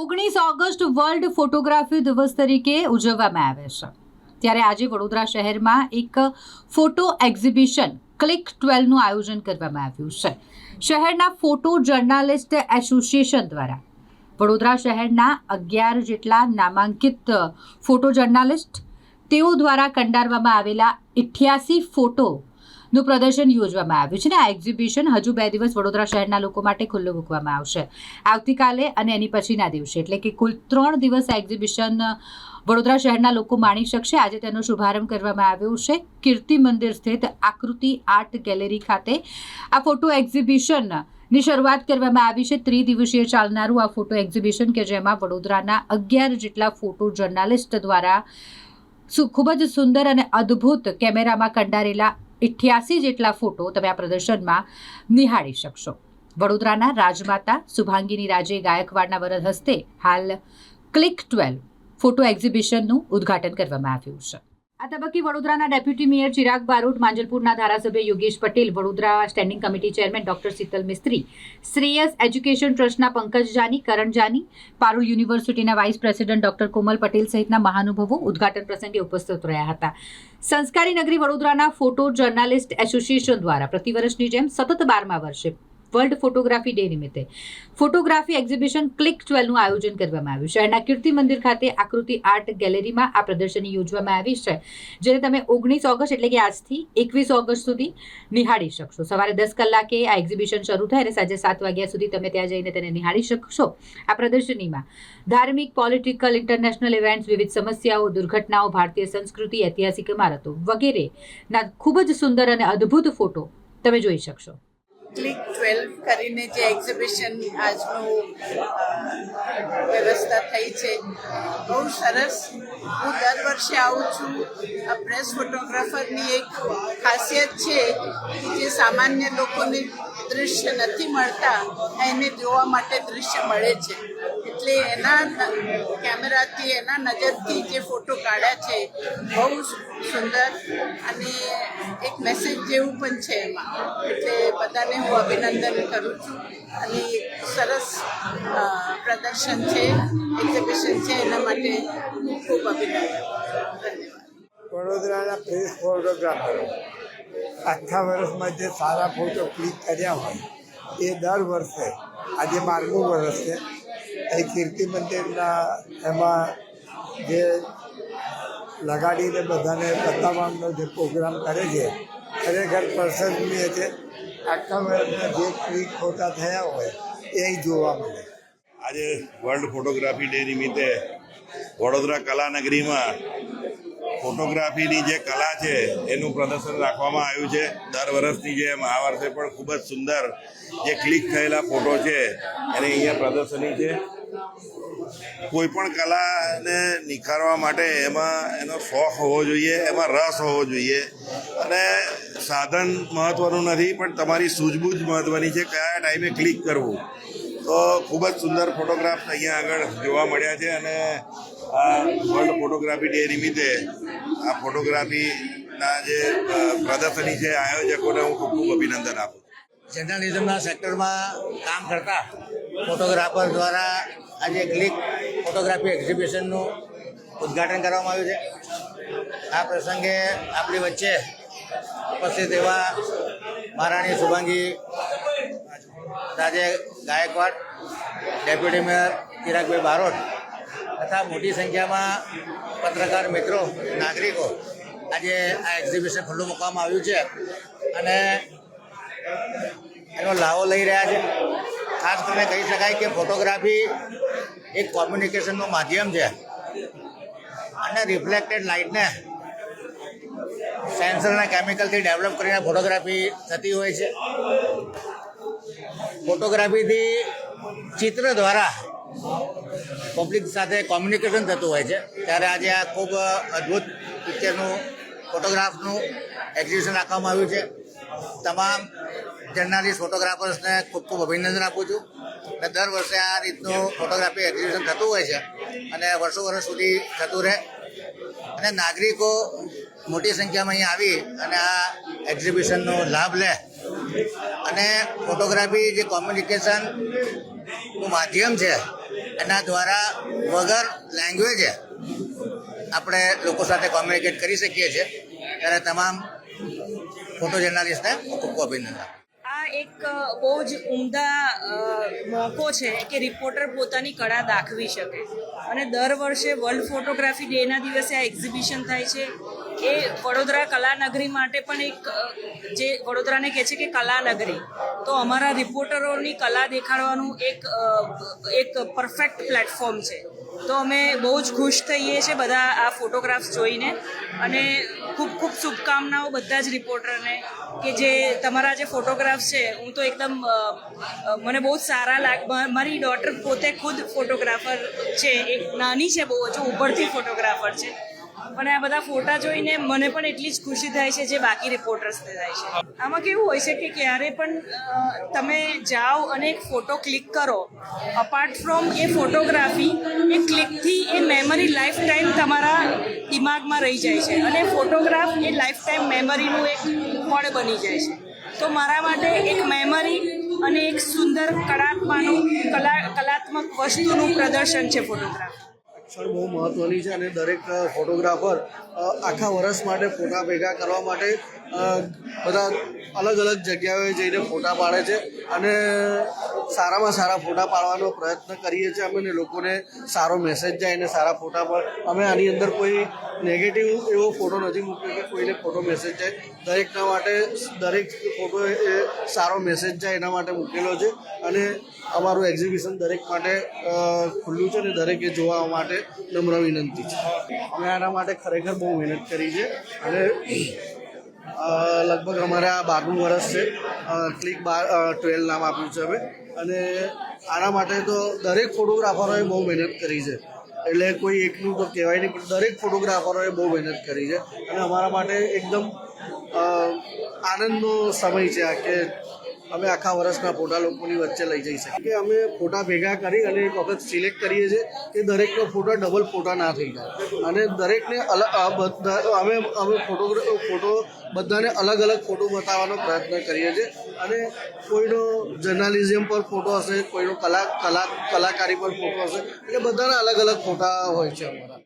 ઓગણીસ August world photography દિવસ તરીકે ઉજવવામાં આવે છે. ત્યારે આજે વડોદરા શહેરમાં એક ફોટો એક્ઝિબિશન, ક્લિક ટ્વેલ્વનું આયોજન કરવામાં આવ્યું છે. શહેરના ફોટો જર્નાલિસ્ટ એસોસિએશન દ્વારા. વડોદરા શહેરના અગિયાર જેટલા નામાંકિત ફોટો જર્નાલિસ્ટ, તેઓ દ્વારા કંડારવામાં આવેલા ઇઠ્યાસી ફોટો નું પ્રદર્શન યોજવામાં આવ્યું છે ને? આ એક્ઝિબિશન હજુ બે દિવસ વડોદરા શહેરના લોકો માટે ખુલ્લું મૂકવામાં આવશે. આવતીકાલે અને એની પછીના દિવસે. એટલે કે કુલ ત્રણ દિવસ એક્ઝિબિશન વડોદરા શહેરના લોકો માણી શકશે. આજે તેનો શુભારંભ કરવામાં આવ્યો છે. કીર્તિ મંદિર સ્થિત આકૃતિ આર્ટ ગેલેરી ખાતે આ ફોટો એક્ઝિબિશનની શરૂઆત કરવામાં આવી છે. ત્રિદિવસીય ચાલનારું આ ફોટો એક્ઝિબિશન કે જેમાં વડોદરાના અગિયાર જેટલા ફોટો જર્નાલિસ્ટ દ્વારા ખૂબ જ સુંદર અને અદ્ભુત કેમેરામાં કંડારેલા ઇઠ્યાસી જેટલા ફોટો તમે આ પ્રદર્શનમાં નિહાળી શકશો. વડોદરાના રાજમાતા શુભાંગીની રાજે ગાયકવાડના વરદ હસ્તે હાલ ક્લિક ટ્વેલ્વ ફોટો એક્ઝિબિશનનું ઉદ્ઘાટન કરવામાં આવ્યું છે. આ તબક્કે વડોદરાના ડેપ્યુટી મેયર ચિરાગ બારોટ, માંજલપુરના ધારાસભ્ય Yogesh Patel, Vadodara standing committee chairman doctor Sheetal Mistry, Shreyas education ટ્રસ્ટના પંકજ જાની, કરણ જાની, પારૂલ યુનિવર્સિટીના vice president doctor Komal Patel સહિતના મહાનુભાવો ઉદ્ઘાટન પ્રસંગે ઉપસ્થિત રહ્યા હતા. સંસ્કારી નગરી વડોદરાના ફોટો જર્નાલિસ્ટ એસોસિએશન દ્વારા પ્રતિવર્ષની જેમ સતત બારમા વર્ષે વર્લ્ડ ફોટોગ્રાફી ડે નિમિત્તે. ફોટોગ્રાફી એક્ઝિબિશન ક્લિક ટ્વેલ્વનું આયોજન કરવામાં આવ્યું શહેરના કીર્તિ મંદિર ખાતે આકૃતિ આર્ટ ગેલેરીમાં આ પ્રદર્શની યોજવામાં આવી છે, જેને તમે ઓગણીસ ઓગસ્ટ એટલે કે આજથી એકવીસ ઓગસ્ટ સુધી નિહાળી શકશો. સવારે દસ કલાકે આ એક્ઝિબિશન શરૂ થાય અને સાંજે સાત વાગ્યા સુધી તમે ત્યાં જઈને તેને નિહાળી શકશો. આ પ્રદર્શનીમાં ધાર્મિક, પોલિટિકલ, ઇન્ટરનેશનલ ઇવેન્ટ્સ, વિવિધ સમસ્યાઓ, દુર્ઘટનાઓ, ભારતીય સંસ્કૃતિ, ઐતિહાસિક ઇમારતો વગેરેના ખૂબ જ સુંદર અને અદ્ભુત ફોટો તમે જોઈ શકશો. ક્લિક ટ્વેલ્વ કરીને જે એક્ઝિબિશન આજનું વ્યવસ્થા થઈ છે. બહુ સરસ. હું દર વર્ષે આવું છું. આ પ્રેસ ફોટોગ્રાફરની એક ખાસિયત છે કે જે સામાન્ય લોકોને દૃશ્ય નથી મળતા એને જોવા માટે દૃશ્ય મળે છે. એટલે એના કેમેરાથી, એના નજરથી જે ફોટો કાઢ્યા છે, બહુ સુંદર અને એક મેસેજ જેવું પણ છે એમાં. એટલે બધાને હું અભિનંદન કરું છું. અને એક સરસ પ્રદર્શન છે એક્ઝિબિશન છે, એના માટે હું ખૂબ અભિનંદન ધન્યવાદ. વડોદરાના પ્રેસ ફોટોગ્રાફરો આખા વર્ષમાં જે સારા ફોટો ક્લિક કર્યા હોય, એ દર વર્ષે, આજે બારમું વર્ષ છે એ કીર્તિ મંદિરના એમાં જે લગાડીને બધાને બતાવવાનો જે પ્રોગ્રામ કરે છે, ખરેખર પ્રશંસનીય છે. આખા વર્ષમાં જે ક્લિક ખોટા થયા હોય એ જોવા મળે. આજે વર્લ્ડ ફોટોગ્રાફી ડે નિમિત્તે વડોદરા કલાનગરીમાં ફોટોગ્રાફીની જે કલા છે, એનું પ્રદર્શન રાખવામાં આવ્યું છે. દર વર્ષની જેમ આ વર્ષે પણ ખૂબ જ સુંદર જે ક્લિક થયેલા ફોટો છે, એની અહીંયા પ્રદર્શની છે. કોઈ પણ કલાને નિખારવા માટે એમાં એનો શોખ હોવો જોઈએ, એમાં રસ હોવો જોઈએ. અને સાધન મહત્ત્વનું નથી, પણ તમારી સૂઝબૂઝ મહત્ત્વની છે, કયા ટાઈમે ક્લિક કરવું. તો ખૂબ જ સુંદર ફોટોગ્રાફ્સ અહીંયા આગળ જોવા મળ્યા છે અને આ વર્લ્ડ ફોટોગ્રાફી ડે નિમિત્તે આ ફોટોગ્રાફીના જે પ્રદર્શની છે, આયોજકોને હું ખૂબ ખૂબ અભિનંદન આપું જર્નલિઝમના સેક્ટરમાં કામ કરતા ફોટોગ્રાફર દ્વારા આજે ક્લિક ફોટોગ્રાફી એક્ઝિબિશનનું ઉદ્ઘાટન કરવામાં આવ્યું છે. આ પ્રસંગે આપણી વચ્ચે ઉપસ્થિત એવા મહારાણી શુભાંગી રાજે ગાયકવાડ, ડેપ્યુટી મેયર ચિરાગભાઈ બારોટ તથા મોટી સંખ્યામાં પત્રકાર મિત્રો, નાગરિકો આજે આ એક્ઝિબિશન ખુલ્લું મૂકવામાં આવ્યું છે અને એનો લાવો લઈ રહ્યા છે. ખાસ કરીને કહી શકાય કે ફોટોગ્રાફી એક કોમ્યુનિકેશનનું માધ્યમ છે. અને રિફ્લેક્ટેડ લાઇટને સેન્સરના કેમિકલથી ડેવલપ કરીને ફોટોગ્રાફી થતી હોય છે. ફોટોગ્રાફીથી ચિત્ર દ્વારા પબ્લિક સાથે કોમ્યુનિકેશન થતું હોય છે. ત્યારે આજે આ ખૂબ અદ્ભુત પિક્ચરનું ફોટોગ્રાફનું એક્ઝિબિશન રાખવામાં આવ્યું છે. તમામ જર્નાલિસ્ટ, ફોટોગ્રાફર્સને ખૂબ ખૂબ અભિનંદન આપું છું. અને દર વર્ષે આ રીતનું ફોટોગ્રાફી એક્ઝિબિશન થતું હોય છે અને વર્ષો વર્ષ સુધી થતું રહે. અને નાગરિકો મોટી સંખ્યામાં અહીંયા આવી અને આ એક્ઝિબિશનનો લાભ લે. અને ફોટોગ્રાફી જે કોમ્યુનિકેશનનું માધ્યમ છે, એના દ્વારા વગર લેંગ્વેજે આપણે લોકો સાથે કોમ્યુનિકેટ કરી શકીએ છીએ. ત્યારે તમામ ફોટો જર્નાલિસ્ટને ખૂબ ખૂબ અભિનંદન. એક બહુ જ ઉમદા મોકો છે કે રિપોર્ટર પોતાની કળા દાખવી શકે. અને દર વર્ષે વર્લ્ડ ફોટોગ્રાફી ડેના દિવસે આ એક્ઝિબિશન થાય છે. એ વડોદરા કલાનગરી માટે પણ એક જે વડોદરાને કહે છે કે કલાનગરી. તો અમારા રિપોર્ટરોની કલા દેખાડવાનું એક એક પરફેક્ટ પ્લેટફોર્મ છે. તો અમે બહુ જ ખુશ થઈએ છીએ બધા આ ફોટોગ્રાફ્સ જોઈને. અને ખૂબ ખૂબ શુભકામનાઓ બધા જ રિપોર્ટરને કે જે તમારા જે ફોટોગ્રાફ્સ છે, હું તો એકદમ મને બહુ જ સારા લાગ મારી ડોટર પોતે ખુદ ફોટોગ્રાફર છે. એક નાની છે બહુ, હજુ ઉભરતી ફોટોગ્રાફર છે. પણ આ બધા ફોટા જોઈને મને પણ એટલી જ ખુશી થાય છે જે બાકી રિપોર્ટર્સને થાય છે. આમાં કેવું હોય છે કે ક્યારે પણ તમે જાઓ અને એક ફોટો ક્લિક કરો અપાર્ટ ફ્રોમ એ ફોટોગ્રાફી એ ક્લિકથી એ મેમરી લાઈફ ટાઈમ તમારા દિમાગમાં રહી જાય છે. અને ફોટોગ્રાફ એ લાઈફ ટાઈમ મેમરીનું એક ફળ બની જાય છે. તો મારા માટે એક મેમરી અને એક સુંદર કળાત્માનું, કલા, કલાત્મક વસ્તુનું પ્રદર્શન છે ફોટોગ્રાફ ક્ષણ બહુ મહત્ત્વની છે અને દરેક ફોટોગ્રાફર આખા વર્ષ માટે ફોટા ભેગા કરવા માટે બધા અલગ અલગ જગ્યાએ જઈને ફોટા પાડે છે અને સારામાં સારા ફોટા પાડવાનો પ્રયત્ન કરીએ છીએ અમે ને લોકોને સારો મેસેજ જાય અને સારા ફોટા પર અમે આની અંદર કોઈ નેગેટિવ એવો ફોટો નથી મૂક્યો કે કોઈને ફોટો મેસેજ જાય. દરેકના માટે દરેક ફોટો એ સારો મેસેજ જાય એના માટે મૂકેલો છે અને અમારું એક્ઝિબિશન દરેક માટે ખુલ્લું છે અને દરેકે જોવા માટે નમ્ર વિનંતી છે. અમે આના માટે ખરેખર બહુ મહેનત કરી છે અને લગભગ અમારે આ બારમું વર્ષ છે. ક્લિક બાર ટ્વેલ્વ નામ આપ્યું છે અમે અને આના માટે તો દરેક ફોટોગ્રાફરોએ બહુ મહેનત કરી છે. એટલે કોઈ એકનું તો કહેવાય નહીં, પણ દરેક ફોટોગ્રાફરોએ બહુ મહેનત કરી છે. અને અમારા માટે એકદમ આનંદનો સમય છે આ કે અમે આખા વર્ષના ફોટા લોકોની વચ્ચે લઈ જઈ શકીએ. કે અમે ફોટા ભેગા કરી અને એક વખત સિલેક્ટ કરીએ છીએ કે દરેકનો ફોટો ડબલ ફોટા ના થઈ જાય. અને દરેકને અલગ અમે અમે ફોટોગ્રાફ ફોટો બધાને અલગ અલગ ફોટો બતાવવાનો પ્રયત્ન કરીએ છીએ. અને કોઈનો જર્નાલિઝમ પર ફોટો હશે, કોઈનો કલા કલા, કલાકારી પર ફોટો હશે, એટલે બધાના અલગ અલગ ફોટા હોય છે અમારા.